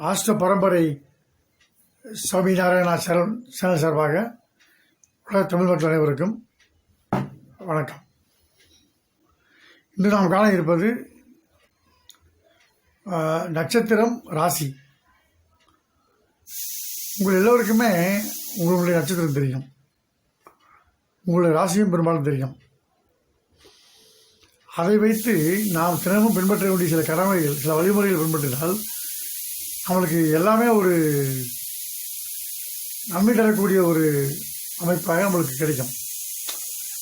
ஆஷ்ட பரம்பரை சுவாமி நாராயணா சரண் சேனல் சார்பாக உலக தமிழ் மக்கள் அனைவருக்கும் வணக்கம். இன்று நாம் காண இருப்பது நட்சத்திரம் ராசி. உங்கள் எல்லோருக்குமே உங்களுடைய நட்சத்திரம் தெரியும். உங்களுடைய ராசியும் பெரும்பாலும் தெரியும். அதை வைத்து நாம் தினமும் பின்பற்ற வேண்டிய சில கடமைகள் சில வழிமுறைகள் பின்பற்றினால் நம்மளுக்கு எல்லாமே ஒரு நன்மை தரக்கூடிய ஒரு அமைப்பாக நம்மளுக்கு கிடைக்கும்.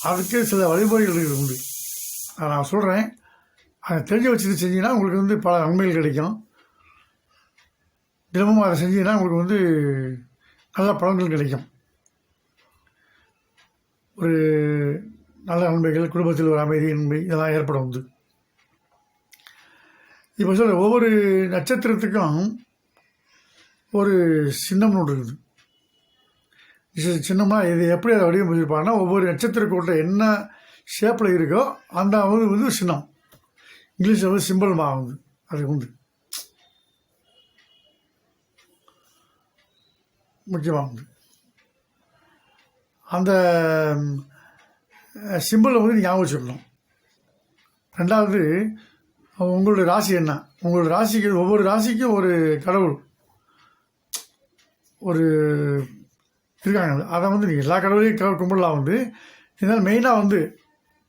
அதுக்கு சில வழிமுறைகள் இருக்குது உண்டு. அதை நான் சொல்கிறேன் அதை தெரிஞ்சு வச்சுட்டு செஞ்சீங்கன்னா உங்களுக்கு வந்து பல நன்மைகள் கிடைக்கும். தினமும் அதை செஞ்சீங்கன்னா உங்களுக்கு வந்து நல்ல பலன்கள் கிடைக்கும். ஒரு நல்ல நன்மைகள் குடும்பத்தில் ஒரு அமைதி நன்மை இதெல்லாம் ஏற்படும் வந்து இப்போ சொல்ல ஒவ்வொரு நட்சத்திரத்துக்கும் ஒரு சின்னம் ஒன்று இருக்குது. சின்னமாக சின்னம்னா இது எப்படி அதை வடிவமைச்சிருப்பாங்கன்னா ஒவ்வொரு நட்சத்திர கோட்டை என்ன ஷேப்பில் இருக்கோ அந்த வந்து வந்து சின்னம். இங்கிலீஷில் வந்து சிம்பிள் ஆகுது அது உண்டு. முக்கியமாக உண்டு. அந்த சிம்பிளை வந்து ஞாபகம் வச்சுக்கணும். ரெண்டாவது உங்களுடைய ராசி என்ன? உங்களுடைய ராசிக்கு ஒவ்வொரு ராசிக்கும் ஒரு கடவுள். ஒரு இருக்காங்க அதை வந்து நீங்கள் எல்லா கடவுளையும் கும்பிடலாம் வந்து. இதனால் மெயினாக வந்து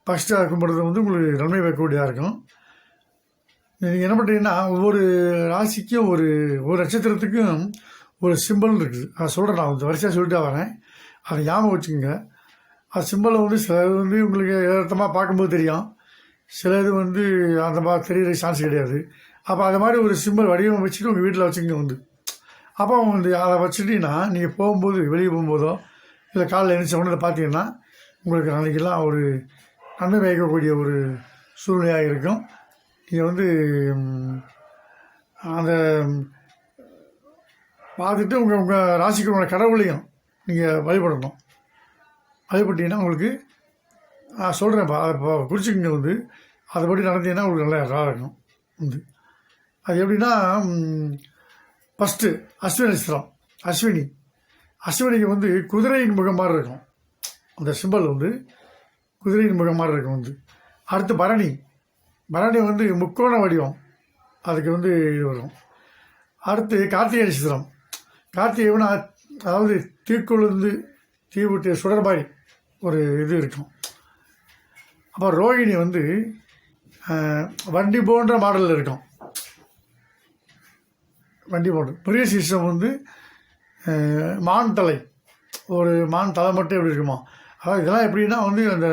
ஃபஸ்ட்டாக கும்பிட்றது வந்து உங்களுக்கு நன்மை வைக்கக்கூடியதாக இருக்கும். நீங்கள் என்ன பண்ணுறீங்கன்னா ஒவ்வொரு ராசிக்கும் ஒரு ஒரு நட்சத்திரத்துக்கும் ஒரு சிம்பிள் இருக்குது. அதை சொல்கிறேன் நான் வந்து வரிசையாக சொல்லிட்டு வரேன். அதை ஞாபகம் வச்சுக்கோங்க. அது சிம்பிளை வந்து சில இது வந்து உங்களுக்கு யதார்த்தமாக பார்க்கும்போது தெரியும். சில இது வந்து அந்த மாதிரி தெரியற சான்ஸ் கிடையாது. அப்போ அது மாதிரி ஒரு சிம்பிள் வடிவமைச்சிட்டு உங்கள் வீட்டில் வச்சுக்கோங்க வந்து. அப்போ வந்து அதை வச்சுட்டிங்கன்னா நீங்கள் போகும்போது வெளியே போகும்போதோ இல்லை காலையில் எழுந்திரிச்ச உடனே பார்த்தீங்கன்னா உங்களுக்கு அன்றைக்கெல்லாம் ஒரு நன்மை வைக்கக்கூடிய ஒரு சூழ்நிலையாக இருக்கும். நீங்கள் வந்து அந்த பார்த்துட்டு உங்கள் உங்கள் ராசிக்கு உங்கள் கடவுளையும் நீங்கள் வழிபடணும். வழிபட்டீங்கன்னா உங்களுக்கு நான் சொல்கிறேன்ப்பா அதை இப்போ குறிச்சிக்கங்க வந்து. அதுபடி நடந்தீங்கன்னா உங்களுக்கு நல்லா நல்லா இருக்கும். வந்து அது எப்படின்னா ஃபஸ்ட்டு அஸ்வினி நட்சத்திரம் அஸ்வினி அஸ்வினிக்கு வந்து குதிரையின் முகம் மாதிரி இருக்கும். அந்த சிம்பல் வந்து குதிரையின் முகம் மாதிரி இருக்கும் வந்து. அடுத்து பரணி. பரணி வந்து முக்கோண வடிவம். அதுக்கு வந்து இது வரும். அடுத்து கார்த்திகை நட்சத்திரம் கார்த்திகைனா அதாவது தீக்குழுந்து தீ விட்டு சுடர்பாய் ஒரு இது இருக்கும். அப்போ ரோகிணி வந்து வண்டி போன்ற மாடலில் இருக்கும். வண்டி போன்ற பெரிய சிஸ்டம் வந்து மான் தலை. ஒரு மான் தலை மட்டும் எப்படி இருக்குமா. அதாவது இதெல்லாம் எப்படின்னா வந்து அந்த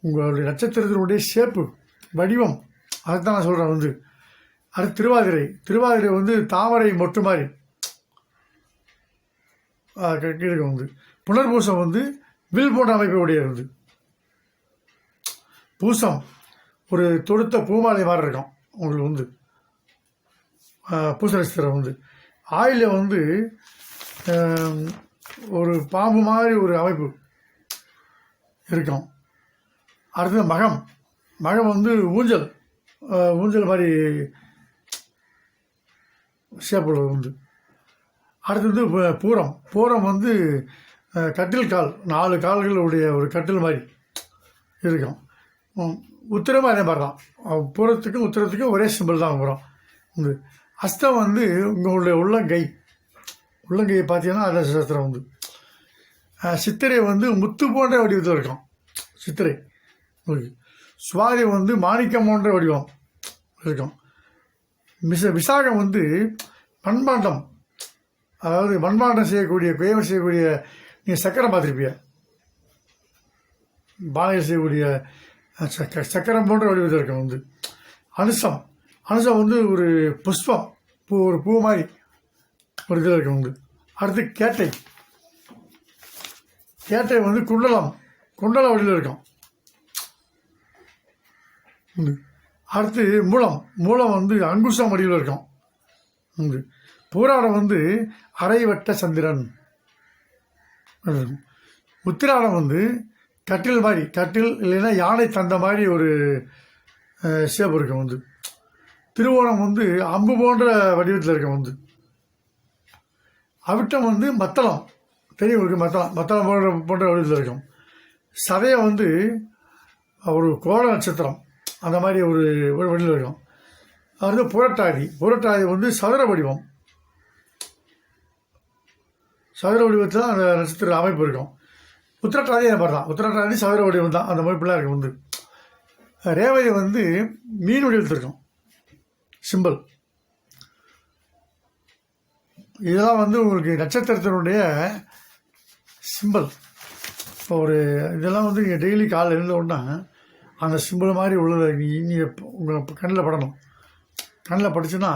உங்களுடைய நட்சத்திரத்தினுடைய ஷேப்பு வடிவம். அதுதான் நான் சொல்கிறேன் வந்து. அது திருவாதிரை. திருவாதிரை வந்து தாமரை மொட்டு மாதிரி. கீழே வந்து. புனர்பூசம் வந்து வில் போன்ற அமைப்பு உடையது. வந்து பூசம். ஒரு தொடுத்த பூமாலை மாதிரி இருக்கும். உங்களுக்கு வந்து. ஆஹ் வந்து ஆயில வந்து ஒரு பாம்பு மாதிரி ஒரு அமைப்பு இருக்கும். அடுத்தது மகம். மகம் வந்து ஊஞ்சல். ஊஞ்சல் மாதிரி ஷேப் உண்டு. வந்து அடுத்தது பூரம். பூரம் வந்து கட்டில் கால். நாலு கால்களுடைய ஒரு கட்டில் மாதிரி இருக்கும். உம், உத்திரமும் அதே மாதிரி தான் பூரத்துக்கும் உத்திரத்துக்கும் ஒரே சிம்பிள் தான் பூரம். வந்து அஸ்தம் வந்து உங்களுடைய உள்ளங்கை. உள்ளங்கையை பார்த்தீங்கன்னா அந்த சஸ்திரம் வந்து சித்திரை வந்து முத்து போன்ற வடிவத்தில் இருக்கும். சித்திரை. உங்களுக்கு சுவாதி வந்து மாணிக்கம் போன்ற வடிவம் இருக்கும். மிச விசாகம் வந்து மண்பாண்டம் அதாவது மண்பாண்டம் செய்யக்கூடிய குயவம் செய்யக்கூடிய நீங்கள் சக்கரம் பார்த்துருப்பிய பானையில் செய்யக்கூடிய சக்கரம் போன்ற வடிவத்தில் இருக்கும் வந்து. அனுசம். அனுசா வந்து ஒரு புஷ்பம் பூ ஒரு பூ மாதிரி ஒரு இதில் இருக்கும் உங்களுக்கு அடுத்து கேட்டை. கேட்டை வந்து குண்டலம் குண்டல வழியில் இருக்கும். உண்டு. அடுத்து மூலம் மூலம் வந்து அங்குசம் வடிவில் இருக்கும். உண்டு. பூராடம் வந்து அரைவட்ட சந்திரன். உத்திராடம் வந்து கட்டில் மாதிரி கட்டில் இல்லைன்னா யானை தந்த மாதிரி ஒரு ஷேப் இருக்கும் வந்து திருவோணம் வந்து அம்பு போன்ற வடிவத்தில் இருக்கும் வந்து அவிட்டம் வந்து மத்தளம். தெரியும் உங்களுக்கு மத்தளம். மத்தளம் போன்ற போன்ற வடிவத்தில் இருக்கும். சதையை வந்து ஒரு கோள நட்சத்திரம். அந்த மாதிரி ஒரு ஒரு வடிவில் இருக்கும். அது வந்து புரட்டாதி. புரட்டாதி வந்து சதுர வடிவம். சதுர வடிவத்தில் அந்த நட்சத்திர அமைப்பு இருக்கும். உத்திரட்டாதி என்ன மாதிரி தான் உத்திரட்டாதி சதுர வடிவம் தான் அந்த மாதிரி பிள்ளை இருக்கும் வந்து ரேவதி வந்து மீன் வடிவத்தில் இருக்கும். சிம்பிள் இதெல்லாம் வந்து உங்களுக்கு நட்சத்திரத்தினுடைய சிம்பிள் இப்போ ஒரு இதெல்லாம் வந்து நீங்கள் டெய்லி காலையில் எழுந்த உடனே அந்த சிம்பிள் மாதிரி உள்ளதை நீங்கள் உங்கள் கண்ணில் படணும். கண்ணில் படிச்சுன்னா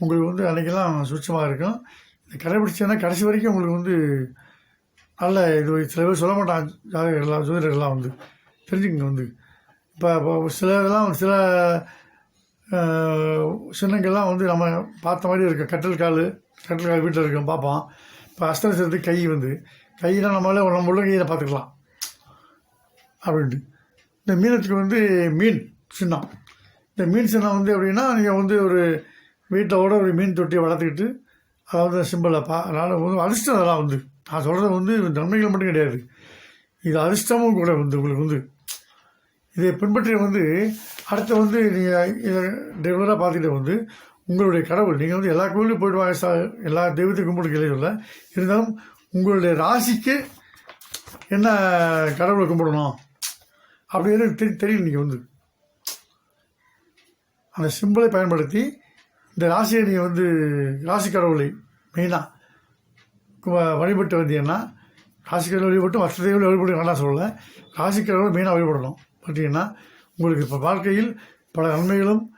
உங்களுக்கு வந்து அன்றைக்கெல்லாம் சுட்சமாக இருக்கும். இது கடைபிடிச்சேன்னா கடைசி வரைக்கும் உங்களுக்கு வந்து நல்ல இது சில பேர் சொல்ல மாட்டான் ஜாதகர்கள்லாம் ஜோதிடர்கள்லாம் வந்து தெரிஞ்சுக்கங்க வந்து. இப்போ இப்போ சில இதெல்லாம் சில சின்னங்கள்லாம் வந்து நம்ம பார்த்த மாதிரி இருக்கும் கட்டல் கால் கட்டல் கால் வீட்டில் இருக்கும் பார்ப்போம் இப்போ அஸ்தரத்துக்கு கை வந்து கையெல்லாம் நம்மளால நம்ம உள்ள கையில் பார்த்துக்கலாம். அப்படின்ட்டு. இந்த மீனத்துக்கு வந்து மீன் சின்னம். இந்த மீன் சின்னம் வந்து எப்படின்னா நீங்கள் வந்து ஒரு வீட்டோட ஒரு மீன் தொட்டியை வளர்த்துக்கிட்டு அதாவது சிம்பிளாக பா அதனால் வந்து அதிர்ஷ்டம் அதெல்லாம் வந்து. நான் சொல்கிறது வந்து நன்மைகள் மட்டும் கிடையாது. இது அதிர்ஷ்டமும் கூட வந்து உங்களுக்கு வந்து. இதை பின்பற்றி வந்து அடுத்து வந்து நீங்கள் இதை ரெகுலராக பார்த்துட்டு வந்து உங்களுடைய கடவுள் நீங்கள் வந்து எல்லா கோவிலும் போயிட்டு வாங்க எல்லா தெய்வத்தையும் கும்பிடுக்கல இல்லை இருந்தாலும் உங்களுடைய ராசிக்கு என்ன கடவுளை கும்பிடணும்? அப்படின்னு தெரி தெரியும் நீங்கள் வந்து. அந்த சிம்பிளை பயன்படுத்தி இந்த ராசியை நீங்கள் வந்து ராசி கடவுளை மெயினாக வழிபட்டு வந்தீங்கன்னா ராசி கடவுளை வழிபட்டு மற்ற தெய்வங்களை வழிபட்டு வேண்டாம் சொல்லலை. ராசி கடவுளை மெயினாக வழிபடணும். பார்த்தீங்கன்னா உங்களுக்கு இப்போ வாழ்க்கையில் பல நன்மைகளும்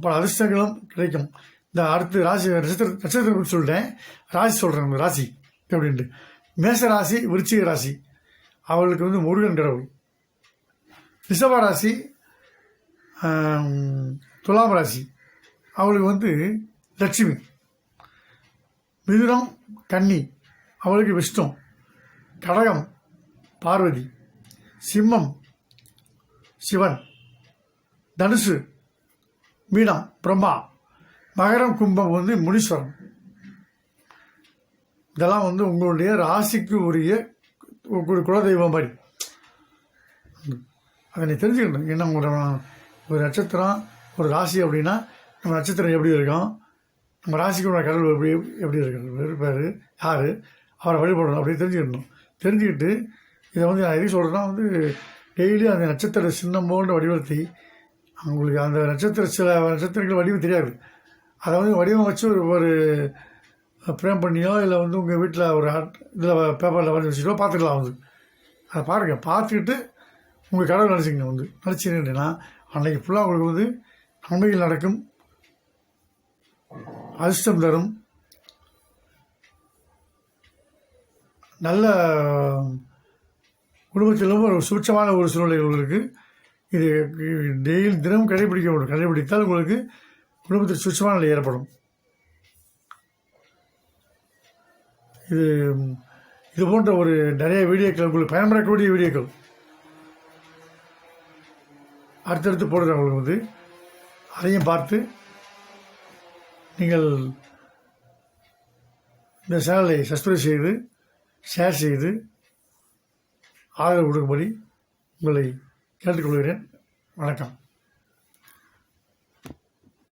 பல அதிர்ஷ்டங்களும் கிடைக்கும். இந்த அடுத்து ராசி நட்சத்திர நட்சத்திரம் சொல்லிட்டேன். ராசி சொல்கிறேன் ராசி. அப்படின்ட்டு. மேச ராசி விருச்சிக ராசி. அவளுக்கு வந்து முருகன் கடவுள். ரிஷப ராசி துலாம் ராசி. அவளுக்கு வந்து லட்சுமி. மிதுனம் கன்னி. அவளுக்கு விஷ்ணு. கடகம் பார்வதி. சிம்மம் சிவன் தனுசு மீனம் பிரம்மா மகரம் கும்பம் வந்து முனீஸ்வரன். இதெல்லாம் வந்து உங்களுடைய ராசிக்கு உரிய ஒரு குலதெய்வம் மாதிரி. அதை நீ தெரிஞ்சுக்கணும். என்ன உங்களோட ஒரு நட்சத்திரம் ஒரு ராசி அப்படின்னா நம்ம நட்சத்திரம் எப்படி இருக்கும்? நம்ம ராசிக்கு உள்ள கடவுள் எப்படி எப்படி இருக்கிறது பேர் யார்? அவரை வழிபடணும் அப்படின்னு தெரிஞ்சுக்கணும். தெரிஞ்சுக்கிட்டு இதை வந்து நான் எதுக்கு சொல்கிறேன்னா வந்து டெய்லி அந்த நட்சத்திர சின்னம் போன்ற வடிவத்தை அவங்களுக்கு அந்த நட்சத்திர சில நட்சத்திரங்கள் வடிவம் தெரியாது. அதை வந்து வடிவம் வச்சு ஒரு ஒரு ஃப்ரேம் பண்ணியோ இல்லை வந்து உங்கள் வீட்டில் ஒரு இதில் பேப்பரில் வரைஞ்சி வச்சுட்டோ பார்த்துக்கலாம் வந்து. அதை பாருங்கள் பார்த்துக்கிட்டு உங்கள் கடவுள் நினச்சிங்க வந்து. நினச்சிங்கன்னா அன்றைக்கி ஃபுல்லாக உங்களுக்கு வந்து நன்மைகள் நடக்கும். அதிர்ஷ்டம் தரும். நல்ல குடும்பத்திலும் ஒரு சுட்சமான ஒரு சூழ்நிலை உங்களுக்கு இது டெய்லி தினமும் கடைபிடிக்க வேண்டும் கடைபிடித்தால் உங்களுக்கு குடும்பத்தில் சுட்சமான நிலை ஏற்படும். இது இது போன்ற ஒரு நிறைய வீடியோக்கள் உங்களுக்கு பயன்படக்கூடிய வீடியோக்கள். அடுத்தடுத்து போடுறவங்களுக்கு வந்து. அதையும் பார்த்து நீங்கள் இந்த சேனலை சப்ஸ்கிரைப் செய்து ஷேர் செய்து ஆதரவு கொடுக்கும்படி உங்களை கேட்டுக்கொள்கிறேன். வணக்கம்.